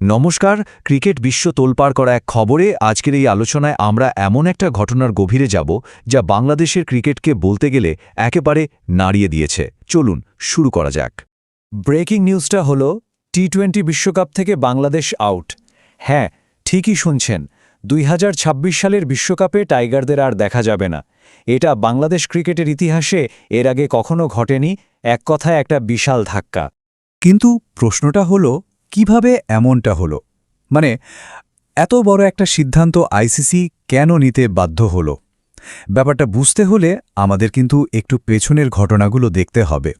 নমস্কার, ক্রিকেট বিশ্ব তোলপাড় করা এক খবরে আজকের এই আলোচনায় আমরা এমন একটা ঘটনার গভীরে যাব যা বাংলাদেশের ক্রিকেটকে বলতে গেলে একেবারে নাড়িয়ে দিয়েছে। চলুন শুরু করা যাক। ব্রেকিং নিউজটা হল টি টোয়েন্টি বিশ্বকাপ থেকে বাংলাদেশ আউট। হ্যাঁ ঠিকই শুনছেন, দুই হাজার ছাব্বিশ সালের বিশ্বকাপে টাইগারদের আর দেখা যাবে না। এটা বাংলাদেশ ক্রিকেটের ইতিহাসে এর আগে কখনো ঘটেনি, এক কথায় একটা বিশাল ধাক্কা। কিন্তু প্রশ্নটা হলো কীভাবে এমনটা হলো? মানে এত বড় একটা সিদ্ধান্ত আইসিসি কেন নিতে বাধ্য হলো? ব্যাপারটা বুঝতে হলে আমাদের কিন্তু একটু পেছনের ঘটনাগুলো দেখতে হবে।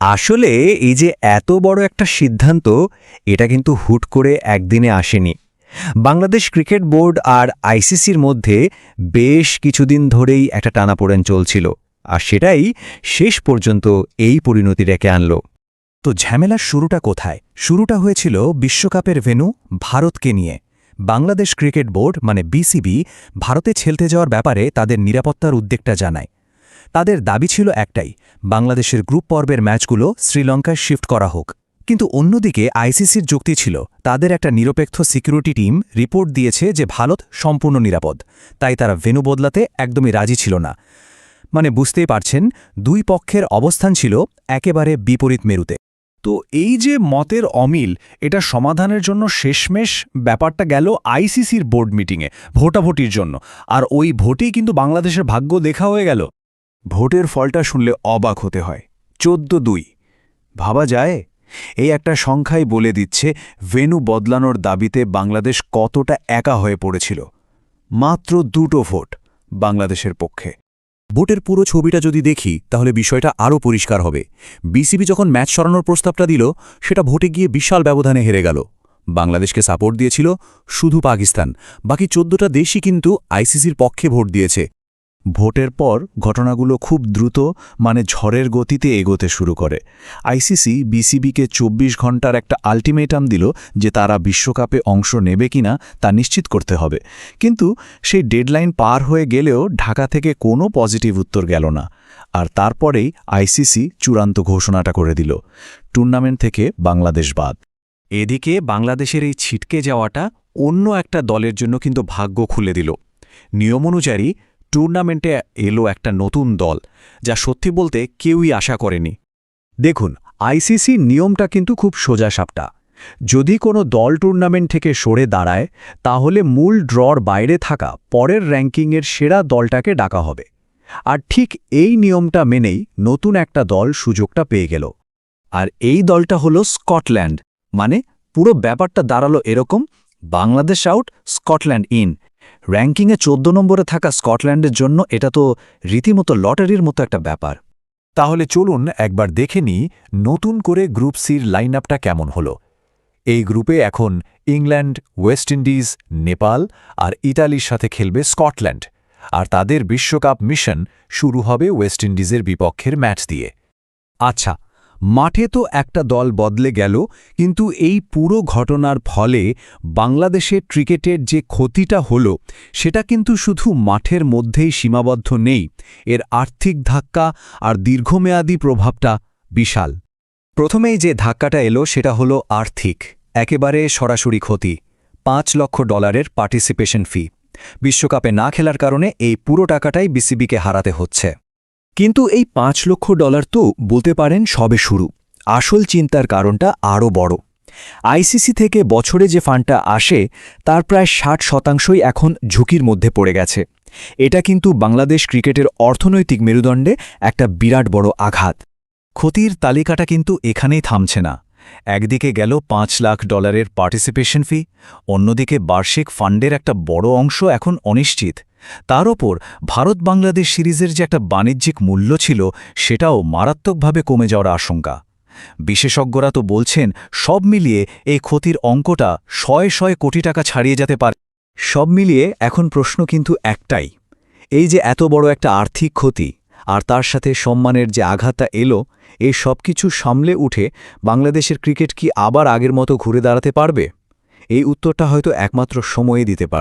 আসলে এই যে এত বড় একটা সিদ্ধান্ত, এটা কিন্তু হুট করে একদিনে আসেনি। বাংলাদেশ ক্রিকেট বোর্ড আর আইসিসির মধ্যে বেশ কিছুদিন ধরেই একটা টানাপোড়েন চলছিল, আর সেটাই শেষ পর্যন্ত এই পরিণতি রেখে আনল। তো ঝামেলার শুরুটা কোথায়? শুরুটা হয়েছিল বিশ্বকাপের ভেন্যু ভারতকে নিয়ে। বাংলাদেশ ক্রিকেট বোর্ড মানে বিসিবি, ভারতে ছেলতে যাওয়ার ব্যাপারে তাদের নিরাপত্তার উদ্বেগটা জানায়। তাদের দাবি ছিল একটাই, বাংলাদেশের গ্রুপ পর্বের ম্যাচগুলো শ্রীলঙ্কায় শিফট করা হোক। কিন্তু অন্যদিকে আইসিসির যুক্তি ছিল, তাদের একটা নিরপেক্ষ সিকিউরিটি টিম রিপোর্ট দিয়েছে যে ভারত সম্পূর্ণ নিরাপদ। তাই তারা ভেনু বদলাতে একদমই রাজি ছিল না। মানে বুঝতেই পারছেন, দুই পক্ষের অবস্থান ছিল একেবারে বিপরীত মেরুতে। তো এই যে মতের অমিল, এটা সমাধানের জন্য শেষমেশ ব্যাপারটা গেল আইসিসির বোর্ড মিটিংয়ে, ভোটাভুটির জন্য। আর ওই ভোটেই কিন্তু বাংলাদেশের ভাগ্য দেখা হয়ে গেল। ভোটের ফলটা শুনলে অবাক হতে হয়। চোদ্দ দুই। ভাবা যায়? এই একটা সংখ্যাই বলে দিচ্ছে, ভেনু বদলানোর দাবিতে বাংলাদেশ কতটা একা হয়ে পড়েছিল। মাত্র দুটো ভোট বাংলাদেশের পক্ষে। ভোটের পুরো ছবিটা যদি দেখি, তাহলে বিষয়টা আরও পরিষ্কার হবে। বিসিবি যখন ম্যাচ সরানোর প্রস্তাবটা দিল, সেটা ভোটে গিয়ে বিশাল ব্যবধানে হেরে গেল। বাংলাদেশকে সাপোর্ট দিয়েছিল শুধু পাকিস্তান, বাকি চোদ্দটা দেশই কিন্তু আইসিসির পক্ষে ভোট দিয়েছে। ভোটের পর ঘটনাগুলো খুব দ্রুত মানে ঝড়ের গতিতে এগোতে শুরু করে। আইসিসি বিসিবিকে ২৪ ঘণ্টার একটা আলটিমেটাম দিল যে তারা বিশ্বকাপে অংশ নেবে কিনা তা নিশ্চিত করতে হবে। কিন্তু সেই ডেডলাইন পার হয়ে গেলেও ঢাকা থেকে কোনো পজিটিভ উত্তর গেল না। আর তারপরেই আইসিসি চূড়ান্ত ঘোষণাটা করে দিল, টুর্নামেন্ট থেকে বাংলাদেশ বাদ। এদিকে বাংলাদেশের এই ছিটকে যাওয়াটা অন্য একটা দলের জন্য কিন্তু ভাগ্য খুলে দিল। নিয়ম অনুযায়ী টুর্নামেন্টে এলো একটা নতুন দল, যা সত্যি বলতে কেউই আশা করেনি। দেখুন আইসিসি নিয়মটা কিন্তু খুব সোজা সাপটা। যদি কোনো দল টুর্নামেন্ট থেকে সরে দাঁড়ায়, তাহলে মূল ড্রর বাইরে থাকা পরের র্যাঙ্কিংয়ের সেরা দলটাকে ডাকা হবে। আর ঠিক এই নিয়মটা মেনেই নতুন একটা দল সুযোগটা পেয়ে গেল। আর এই দলটা হলো স্কটল্যান্ড মানে পুরো ব্যাপারটা দাঁড়াল এরকম, বাংলাদেশ আউট, স্কটল্যান্ড ইন। র্যাঙ্কিংয়ে চোদ্দ নম্বরে থাকা স্কটল্যান্ডের জন্য এটা তো রীতিমতো লটারির মতো একটা ব্যাপার। তাহলে চলুন একবার দেখে নিই নতুন করে গ্রুপ সির লাইন আপটা কেমন হলো। এই গ্রুপে এখন ইংল্যান্ড, ওয়েস্ট ইন্ডিজ, নেপাল আর ইতালির সাথে খেলবে স্কটল্যান্ড। আর তাদের বিশ্বকাপ মিশন শুরু হবে ওয়েস্ট ইন্ডিজের বিপক্ষের ম্যাচ দিয়ে। আচ্ছা মাঠে তো একটা দল বদলে গেল, কিন্তু এই পুরো ঘটনার ফলে বাংলাদেশের ক্রিকেটের যে ক্ষতিটা হল, সেটা কিন্তু শুধু মাঠের মধ্যেই সীমাবদ্ধ নেই। এর আর্থিক ধাক্কা আর দীর্ঘমেয়াদী প্রভাবটা বিশাল। প্রথমেই যে ধাক্কাটা এলো, সেটা হলো আর্থিক। একেবারে সরাসরি ক্ষতি। পাঁচ লক্ষ ডলারের পার্টিসিপেশন ফি। বিশ্বকাপে না খেলার কারণে এই পুরো টাকাটাই বিসিবিকে হারাতে হচ্ছে। কিন্তু এই পাঁচ লক্ষ ডলার তো, বলতে পারেন, সবে শুরু। আসল চিন্তার কারণটা আরও বড়। আইসিসি থেকে বছরে যে ফান্ডটা আসে, তার প্রায় ষাট শতাংশই এখন ঝুঁকির মধ্যে পড়ে গেছে। এটা কিন্তু বাংলাদেশ ক্রিকেটের অর্থনৈতিক মেরুদণ্ডে একটা বিরাট বড় আঘাত। ক্ষতির তালিকাটা কিন্তু এখানেই থামছে না। একদিকে গেল পাঁচ লাখ ডলারের পার্টিসিপেশন ফি, অন্যদিকে বার্ষিক ফান্ডের একটা বড় অংশ এখন অনিশ্চিত। তার ওপর ভারত বাংলাদেশ সিরিজের যে একটা বাণিজ্যিক মূল্য ছিল, সেটাও মারাত্মকভাবে কমে যাওয়ার আশঙ্কা। বিশেষজ্ঞরা তো বলছেন, সব মিলিয়ে এই ক্ষতির অঙ্কটা শয়ে শয়ে কোটি টাকা ছাড়িয়ে যেতে পারে। সব মিলিয়ে এখন প্রশ্ন কিন্তু একটাই, এই যে এত বড় একটা আর্থিক ক্ষতি আর তার সাথে সম্মানের যে আঘাতটা এলো এই সব কিছু সামলে উঠে বাংলাদেশের ক্রিকেট কি আবার আগের মতো ঘুরে দাঁড়াতে পারবে? এই উত্তরটা হয়তো একমাত্র সময়ে দিতে পারে